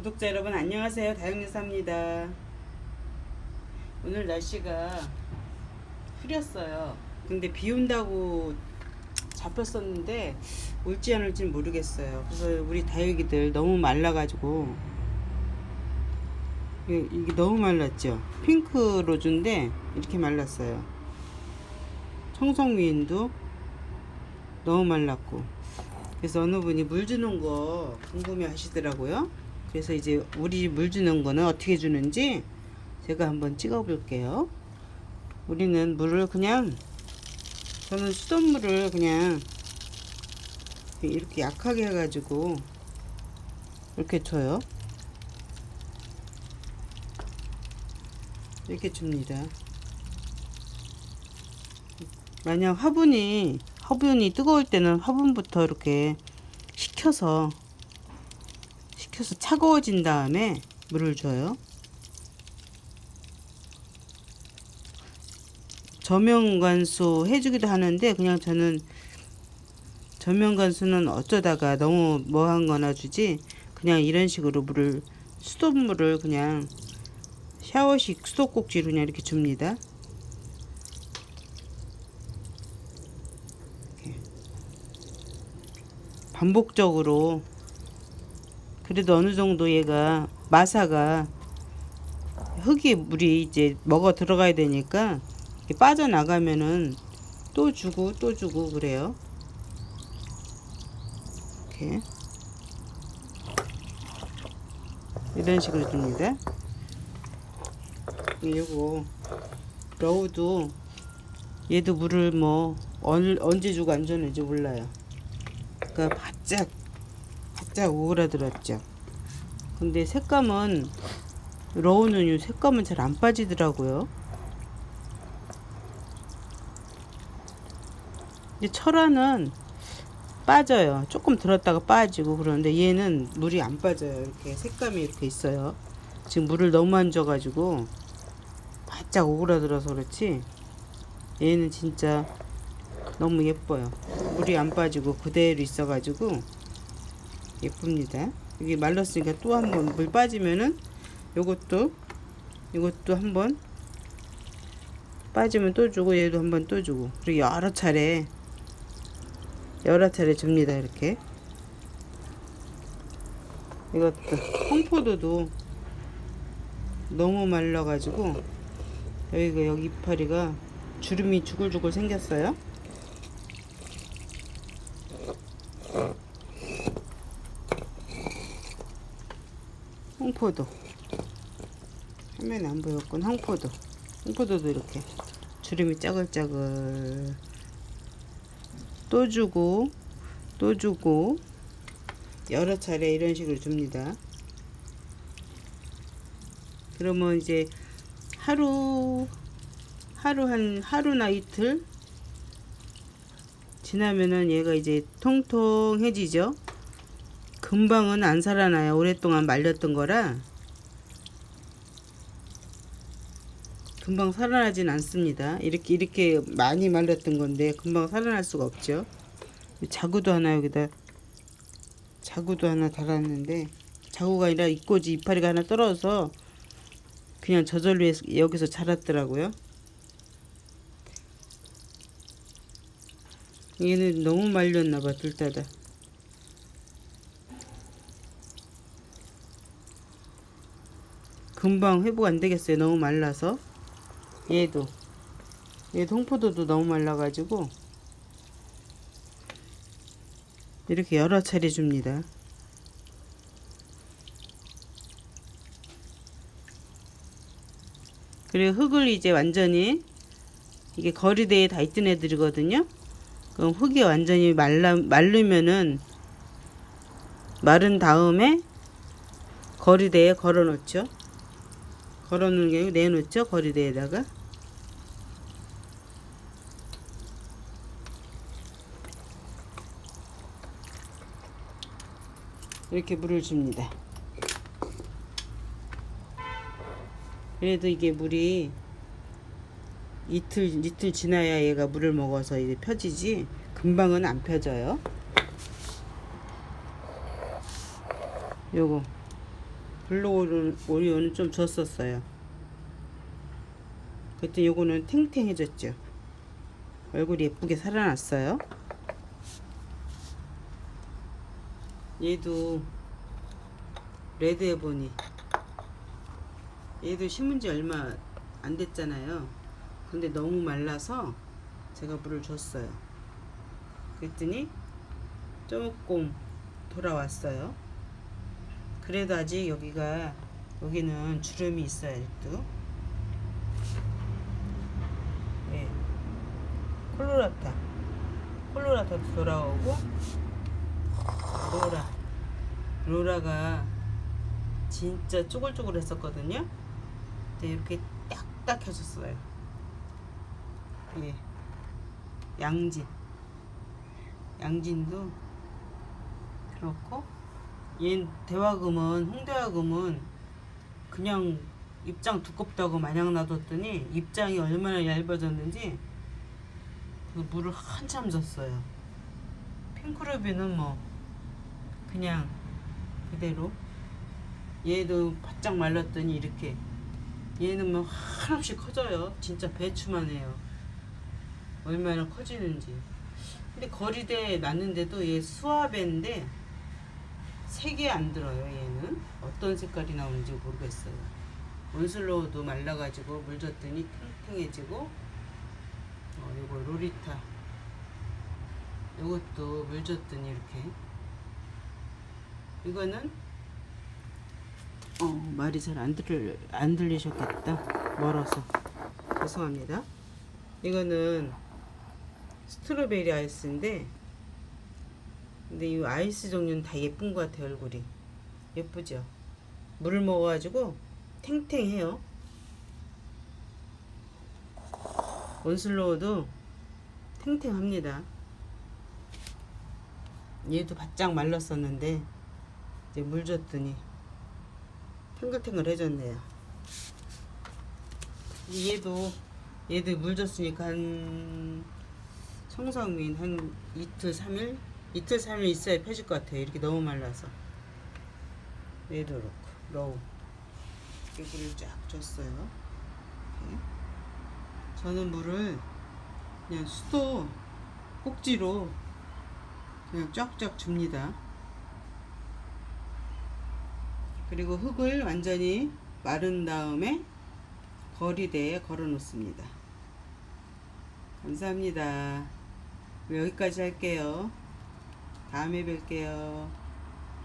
구독자 여러분 안녕하세요. 다영유사입니다. 오늘 날씨가 흐렸어요. 근데 비 온다고 잡혔었는데 올지 안 올지 모르겠어요. 그래서 우리 다육이들 너무 말라가지고 이게, 너무 말랐죠? 핑크 로즈인데 이렇게 말랐어요. 청성위인도 너무 말랐고. 그래서 어느 분이 물 주는 거 궁금해 하시더라고요. 그래서 이제 우리 물 주는 거는 어떻게 주는지 제가 한번 찍어 볼게요. 우리는 물을 그냥 저는 수돗물을 그냥 이렇게 약하게 해가지고 이렇게 줘요. 이렇게 줍니다. 만약 화분이 화분이 뜨거울 때는 화분부터 이렇게 식혀서 식혀서 차가워진 다음에 물을 줘요. 저명관수 해주기도 하는데 그냥 저는 저명관수는 어쩌다가 너무 뭐한 거나 주지 그냥 이런 식으로 물을 수돗물을 그냥 샤워식 수도꼭지로 그냥 이렇게 줍니다. 반복적으로 그래도 어느 정도 얘가 마사가 흙이 물이 이제 먹어 들어가야 되니까 빠져나가면은 또 주고 또 주고 그래요. 이렇게 이런 식으로 줍니다. 요거 러우도 얘도 물을 뭐 언, 언제 주고 안 줬는지 몰라요. 그러니까 바짝 바짝 오그라들었죠. 근데 색감은 러우는 색감은 잘 안 빠지더라고요. 근데 철화는 빠져요. 조금 들었다가 빠지고 그러는데 얘는 물이 안 빠져요. 이렇게 색감이 이렇게 있어요. 지금 물을 너무 안 줘가지고 바짝 오그라들어서 그렇지. 얘는 진짜 너무 예뻐요. 물이 안 빠지고 그대로 있어가지고 예쁩니다. 여기 말랐으니까 또 한 번 물 빠지면은 요것도 이것도 한번 빠지면 또 주고 얘도 한번 또 주고 그리고 여러 차례 여러 차례 줍니다 이렇게 이것도 홍포도도 너무 말라가지고 여기가 여기 이파리가 주름이 주글주글 생겼어요. 홍포도. 화면에 안 보였군. 홍포도. 홍포도도 이렇게 주름이 짜글짜글. 또 주고 또 주고. 여러 차례 이런 식으로 줍니다. 그러면 이제 하루 하루 한 하루나 이틀 지나면은 얘가 이제 통통해지죠 금방은 안 살아나요. 오랫동안 말렸던 거라 금방 살아나진 않습니다. 이렇게 이렇게 많이 말렸던 건데 금방 살아날 수가 없죠. 자구도 하나 여기다 자구도 하나 달았는데 자구가 아니라 이꼬지 이파리가 하나 떨어져서 그냥 저절로 여기서 자랐더라고요. 얘는 너무 말렸나봐 둘 다 다. 금방 회복 안 되겠어요. 너무 말라서. 얘도. 얘도 홍포도도 너무 말라가지고. 이렇게 여러 차례 줍니다. 그리고 흙을 이제 완전히 이게 거리대에 다 있던 애들이거든요. 그럼 흙이 완전히 말라, 마르면은 마른 다음에 거리대에 걸어 놓죠. 걸어놓는 게 아니고 내놓죠? 거리대에다가? 이렇게 물을 줍니다. 그래도 이게 물이 이틀 이틀 지나야 얘가 물을 먹어서 이제 펴지지? 금방은 안 펴져요. 요거 블루 오리- 오리오는 좀 졌었어요. 그때 요거는 탱탱해졌죠. 얼굴이 예쁘게 살아났어요. 얘도 레드 에보니 얘도 심은 지 얼마 안 됐잖아요. 근데 너무 말라서 제가 물을 줬어요. 그랬더니 조금 돌아왔어요. 그래도 아직 여기가 여기는 주름이 있어요. 아직도. 예. 콜로라타. 콜로라타도 돌아오고 로라. 로라가 진짜 쪼글쪼글 했었거든요. 근데 이렇게 딱딱해졌어요. 예. 양진. 양진도 그렇고 얘 대화금은 홍대화금은 그냥 입장 두껍다고 마냥 놔뒀더니 입장이 얼마나 얇아졌는지 그 물을 한참 줬어요. 핑크루비는 뭐 그냥 그대로 얘도 바짝 말랐더니 이렇게 얘는 뭐 한없이 커져요. 진짜 배추만 해요. 얼마나 커지는지. 근데 거리대 났는데도 얘 수화배인데 색이 안 들어요. 얘는 어떤 색깔이 나오는지 모르겠어요. 온슬로우도 말라가지고 물 줬더니 탱탱해지고 어, 요거 로리타 요것도 물 줬더니 이렇게 이거는 어 말이 잘 안 들을 안 들리셨겠다 멀어서 죄송합니다. 이거는 스트로베리 아이스인데 근데 이 아이스 종류는 다 예쁜 것 같아요 얼굴이. 예쁘죠? 물을 먹어가지고 탱탱해요. 온슬로우도 탱탱합니다. 얘도 바짝 말랐었는데 이제 물 줬더니 탱글탱글 해졌네요. 얘도 얘도 물 줬으니까 한 성성민 한 이틀 삼일 이틀 삼일 있어야 펴질 것 같아요 이렇게 너무 말라서 얘도 그렇고 로우 이렇게 물을 쫙 줬어요 이렇게. 저는 물을 그냥 수도 꼭지로 그냥 쫙쫙 줍니다 그리고 흙을 완전히 마른 다음에 거리대에 걸어 놓습니다 감사합니다. 여기까지 할게요. 다음에 뵐게요.